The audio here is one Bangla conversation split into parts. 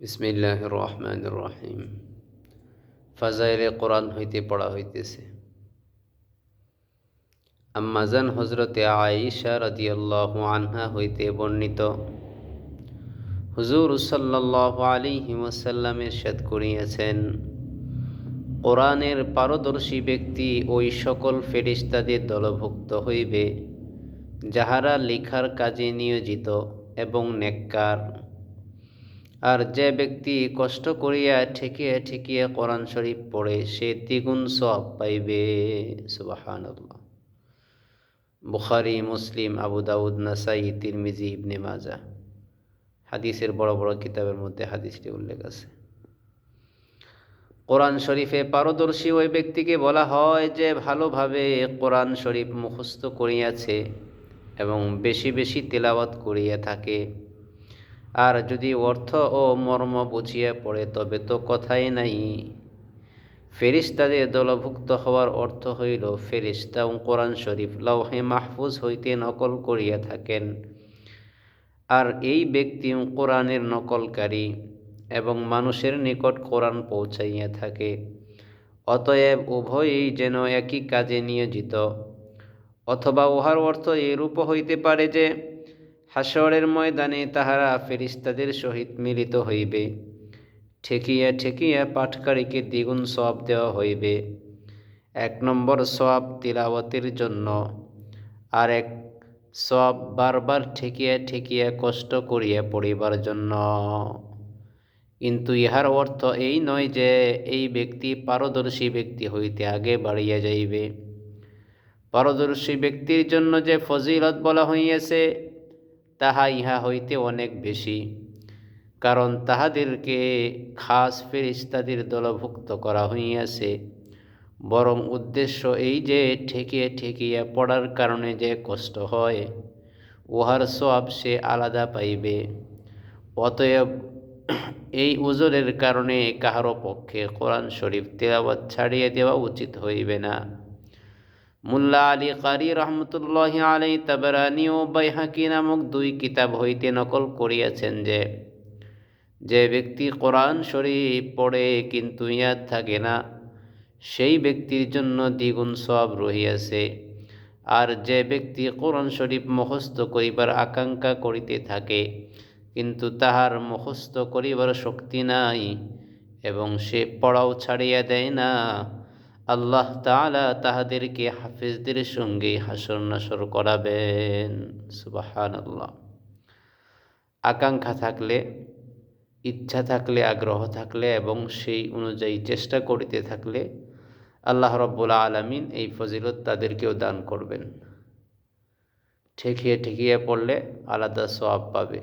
বিসমিল্লাহ রহমান রহিম। ফাজাইলে কোরআন হইতে পড়া হইতেছে। আম্মাজান হজরতে আয়েশা রাদিয়াল্লাহ আনহা হইতে বর্ণিত, হুজুর সাল্লাহ আলী হিমসাল্লামের সাদ করিয়াছেন, কোরআনের পারদর্শী ব্যক্তি ওই সকল ফেরিস্তাদের দলভুক্ত হইবে, যাহারা লেখার কাজে নিয়োজিত এবং নেককার। আর যে ব্যক্তি কষ্ট করিয়া ঠেকিয়ে ঠেকিয়ে কোরআন শরীফ পড়ে, সে দ্বিগুণ সব পাইবে। সুবাহান বুখারি, মুসলিম, আবু দাউদ, নাসাই, তিরমিজি, ইবনে মাজা হাদিসের বড় বড় কিতাবের মধ্যে হাদিসটি উল্লেখ আছে। কোরআন শরীফে পারদর্শী ওই ব্যক্তিকে বলা হয় যে ভালোভাবে কোরআন শরীফ মুখস্থ করিয়াছে এবং বেশি বেশি তেলাওয়াত করিয়া থাকে। আর যদি অর্থ ও মর্ম বুঝিয়া পড়ে, তবে তো কথাই নাই। ফেরিস্তাদের দলভুক্ত হওয়ার অর্থ হইল, ফেরিস্তা কোরআন শরীফ লৌহে মাহফুজ হইতে নকল করিয়া থাকেন। আর এই ব্যক্তি কোরআনের নকলকারী এবং মানুষের নিকট কোরআন পৌঁছাইয়া থাকে। অতএব উভয়ই যেন একই কাজে নিয়োজিত। অথবা উহার অর্থ এরূপ হইতে পারে যে হাসরের ময়দানে তাহারা ফেরিস্তাদের সহিত মিলিত হইবে। ঠেকিয়া ঠেকিয়া পাঠকারীকে দ্বিগুণ সব দেওয়া হইবে। এক নম্বর সব তিলাবতের জন্য। আর এক সব বারবার ঠেকিয়া ঠেকিয়া কষ্ট করিয়া পড়িবার জন্য। কিন্তু ইহার অর্থ এই নয় যে, এই ব্যক্তি পারদর্শী ব্যক্তি হইতে আগে বাড়িয়া যাইবে। পারদর্শী ব্যক্তির জন্য যে ফজিলত বলা হইয়াছে তাহা ইহা হইতে অনেক বেশি। কারণ তাহাদেরকে খাস ফেরিস্তাদের দলভুক্ত করা হইয়াছে। বরং উদ্দেশ্য এই যে ঠেকিয়ে ঠেকিয়া পড়ার কারণে যে কষ্ট হয়, উহার সব সে আলাদা পাইবে। অতএব এই উজরের কারণে কাহারও পক্ষে কোরআন শরীফ তেলাবাদ ছাড়িয়ে দেওয়া উচিত হইবে না। মুল্লা আলী কারি রহমতুল্লাহ আলাই তাবরানি ও বাইহাকি নামক দুই কিতাব হইতে নকল করিয়াছেন যে যে ব্যক্তি কোরআন শরীফ পড়ে কিন্তু ইয়াদ থাকে না, সেই ব্যক্তির জন্য দ্বিগুণ সব রহিয়াছে। আর যে ব্যক্তি কোরআন শরীফ মুখস্থ করিবার আকাঙ্ক্ষা করিতে থাকে, কিন্তু তাহার মুখস্থ করিবার শক্তি নাই এবং সে পড়াও ছাড়িয়া দেয় না আল্লাহ তালা তাহাদেরকে হাফিজদের সঙ্গে হাসর নাসর করাবেন। সুবাহান আল্লাহ আকাঙ্ক্ষা থাকলে, ইচ্ছা থাকলে, আগ্রহ থাকলে এবং সেই অনুযায়ী চেষ্টা করিতে থাকলে আল্লাহ রব্বুল আলমিন এই ফজিলত তাদেরকেও দান করবেন। ঠেকিয়ে ঠেকিয়ে পড়লে আলাদা সব পাবে।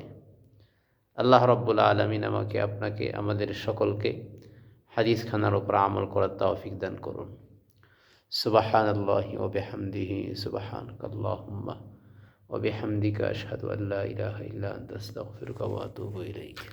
আল্লাহ রব্বুল আলমিন আমাকে, আপনাকে, আমাদের সকলকে হাদিস খানার ওপর আমল করার তৌফিক দান করুন। সুবাহান আল্লাহ ওবেহামদিহি বেহামদিহি সুবাহান আল্লাহুম্মা ওবেহামদিকা বেহামদিকা আশহাদু আল্লাহ ইলাহা ইল্লা আনতা, আস্তাগফিরুকা ওয়া আতুবু ইলাইক।